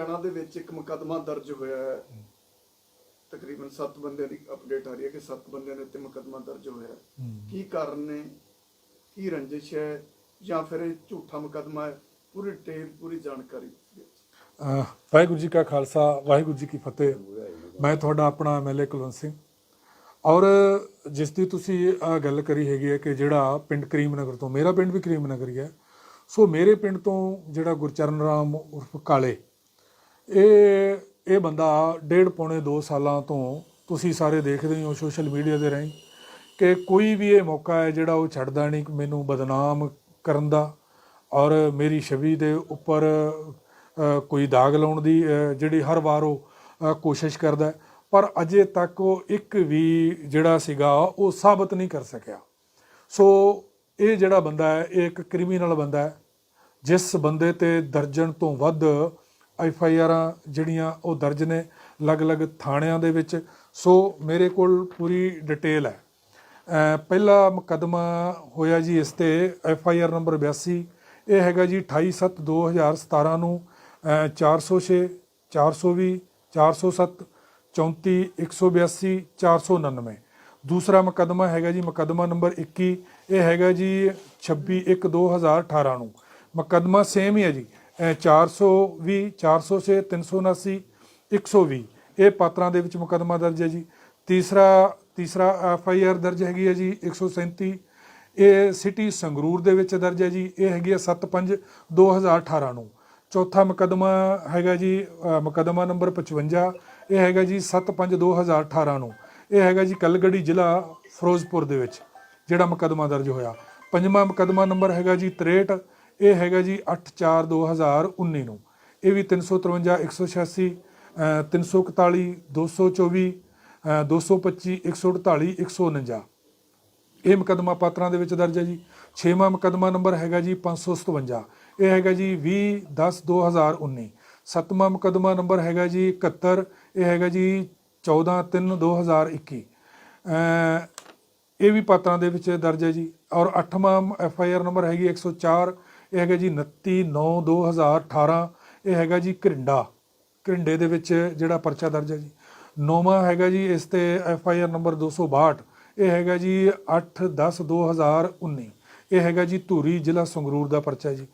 ਹਰਿਆਣਾ ਦੇ ਵਿੱਚ ਇੱਕ ਮੁਕੱਦਮਾ ਦਰਜ ਹੋਇਆ ਹੈ। ਤਕਰੀਬਨ 7 ਬੰਦਿਆਂ ਦੀ ਅਪਡੇਟ ਆ ਰਹੀ ਹੈ ਕਿ 7 ਬੰਦਿਆਂ ਦੇ ਉੱਤੇ ਮੁਕੱਦਮਾ ਦਰਜ ਹੋਇਆ ਹੈ। ਕੀ ਕਾਰਨ ਨੇ? ਕੀ ਰੰਜਿਸ਼ ਹੈ? ਜਾਂ ਫਿਰ ਇਹ ਝੂਠਾ ਮੁਕੱਦਮਾ ਹੈ? ਪੂਰੀ ਡਿਟੇਲ ਪੂਰੀ ਜਾਣਕਾਰੀ ਵਾਹਿਗੁਰੂ ਜੀ ਕਾ ਖਾਲਸਾ ਵਾਹਿਗੁਰੂ ਜੀ ਕੀ ਫਤਿਹ। ਮੈਂ ਤੁਹਾਡਾ ਆਪਣਾ ਐਮਐਲਏ ਕੁਲਵੰਤ ਸਿੰਘ। ਔਰ ਜਿਸ ਦੀ ਤੁਸੀਂ ਗੱਲ ਕਰੀ ਹੈਗੀ ਹੈ ਕਿ ਜਿਹੜਾ ਪਿੰਡ ਕਰੀਮਨਗਰ ਤੋਂ ਮੇਰਾ ਪਿੰਡ ਵੀ ਕਰੀਮਨਗਰ ਹੀ ਹੈ। ਸੋ ਮੇਰੇ ਪਿੰਡ ਤੋਂ ਜਿਹੜਾ ਗੁਰਚਰਨ ਰਾਮ ਉਰਫ ਕਾਲੇ ਇਹ ਇਹ ਬੰਦਾ ਡੇਢ ਪੌਣੇ 2 ਸਾਲਾਂ ਤੋਂ ਤੁਸੀਂ ਸਾਰੇ ਦੇਖਦੇ ਹੋ ਸੋਸ਼ਲ ਮੀਡੀਆ ਦੇ ਰਾਹੀਂ ਕਿ ਕੋਈ ਵੀ ਇਹ ਮੌਕਾ ਹੈ ਜਿਹੜਾ ਉਹ ਛੱਡਦਾ ਨਹੀਂ ਮੈਨੂੰ ਬਦਨਾਮ ਕਰਨ ਦਾ ਔਰ ਮੇਰੀ ਛਵੀ ਦੇ ਉੱਪਰ ਕੋਈ ਦਾਗ ਲਾਉਣ ਦੀ ਜਿਹੜੀ ਹਰ ਵਾਰ ਉਹ ਕੋਸ਼ਿਸ਼ ਕਰਦਾ ਪਰ ਅਜੇ ਤੱਕ ਉਹ ਇੱਕ ਵੀ ਜਿਹੜਾ ਸੀਗਾ ਉਹ ਸਾਬਤ ਨਹੀਂ ਕਰ ਸਕਿਆ। ਸੋ ਇਹ ਜਿਹੜਾ ਬੰਦਾ ਹੈ, ਇਹ ਇੱਕ ਕ੍ਰਿਮੀਨਲ ਬੰਦਾ ਹੈ, ਜਿਸ ਬੰਦੇ ਤੇ ਦਰਜਨ ਤੋਂ ਵੱਧ ਐਫ ਆਈ ਆਰਾਂ ਜਿਹੜੀਆਂ ਉਹ ਦਰਜ ਨੇ ਅਲੱਗ-ਅਲੱਗ ਥਾਣਿਆਂ ਦੇ ਵਿੱਚ। ਸੋ ਮੇਰੇ ਕੋਲ ਪੂਰੀ ਡਿਟੇਲ ਹੈ। ਪਹਿਲਾ ਮੁਕੱਦਮਾ ਹੋਇਆ ਜੀ ਇਸ ਤੇ ਐਫ ਆਈ ਆਰ ਨੰਬਰ 82 ਇਹ ਹੈਗਾ ਜੀ 28/7/2017 ਨੂੰ ਅਹ 406 420 407 34 182 499 ਦੂਸਰਾ ਮੁਕੱਦਮਾ ਹੈਗਾ ਜੀ ਮੁਕੱਦਮਾ ਨੰਬਰ 21 ਇਹ ਹੈਗਾ ਜੀ 26/1/2018 ਨੂੰ। ਮੁਕੱਦਮਾ ਸੇਮ ਹੀ ਹੈ ਜੀ। 420 406 379 120 ਇਹ ਪਾਤਰਾਂ ਦੇ ਵਿੱਚ ਮੁਕੱਦਮਾ ਦਰਜ ਹੈ ਜੀ। ਤੀਸਰਾ ਤੀਸਰਾ ਐਫ ਆਈ ਆਰ ਦਰਜ ਹੈਗੀ ਹੈ ਜੀ 137 ਇਹ ਸਿਟੀ ਸੰਗਰੂਰ ਦੇ ਵਿੱਚ ਦਰਜ ਹੈ ਜੀ। ਇਹ ਹੈਗੀ ਹੈ 75 2018 ਨੂੰ। ਚੌਥਾ ਮੁਕੱਦਮਾ ਹੈਗਾ ਜੀ ਅ, ਮੁਕੱਦਮਾ ਨੰਬਰ 55 ਇਹ ਹੈਗਾ ਜੀ 75 2018 ਨੂੰ। ਇਹ ਹੈਗਾ ਜੀ ਕਲਗੜੀ ਜ਼ਿਲ੍ਹਾ ਫਿਰੋਜ਼ਪੁਰ ਦੇ ਵਿੱਚ ਜਿਹੜਾ ਮੁਕੱਦਮਾ ਦਰਜ ਹੋਇਆ। ਪੰਜਵਾਂ ਮੁਕੱਦਮਾ ਨੰਬਰ ਹੈਗਾ ਜੀ 63 ਇਹ ਹੈਗਾ ਜੀ 8/4 2019 ਨੂੰ। ਇਹ ਵੀ 353 186 ਅ, 341 224 ਅ, 225 148 149 ਇਹ ਮੁਕੱਦਮਾ ਪਾਤਰਾਂ ਦੇ ਵਿੱਚ ਦਰਜ ਹੈ ਜੀ। ਛੇਵਾਂ ਮੁਕੱਦਮਾ ਨੰਬਰ ਹੈਗਾ ਜੀ 557 ਇਹ ਹੈਗਾ ਜੀ 20 10 2019 ਸੱਤਵਾਂ ਮੁਕੱਦਮਾ ਨੰਬਰ ਹੈਗਾ ਜੀ 71 ਇਹ ਹੈਗਾ ਜੀ 14 3 2021 ਅਹ ਇਹ ਵੀ ਪਾਤਰਾਂ ਦੇ ਵਿੱਚ ਦਰਜ ਹੈ ਜੀ। ਔਰ ਅੱਠਵਾਂ ਐਫ ਆਈ ਆਰ ਨੰਬਰ ਹੈਗੀ 104 ਇਹ ਹੈਗਾ ਜੀ 29 9 2018 ਇਹ ਹੈਗਾ ਜੀ ਘਰਿੰਡਾ। ਘਰਿੰਡੇ ਦੇ ਵਿੱਚ ਜਿਹੜਾ ਪਰਚਾ ਦਰਜ ਹੈ ਜੀ। ਨੌਵਾਂ ਹੈਗਾ ਜੀ ਇਸ ਤੇ ਐਫ ਆਈ ਆਰ ਨੰਬਰ 262 ਇਹ ਹੈਗਾ ਜੀ 8 10 2019 ਇਹ ਹੈਗਾ ਜੀ ਧੂਰੀ ਜ਼ਿਲ੍ਹਾ ਸੰਗਰੂਰ ਦਾ ਪਰਚਾ ਜੀ।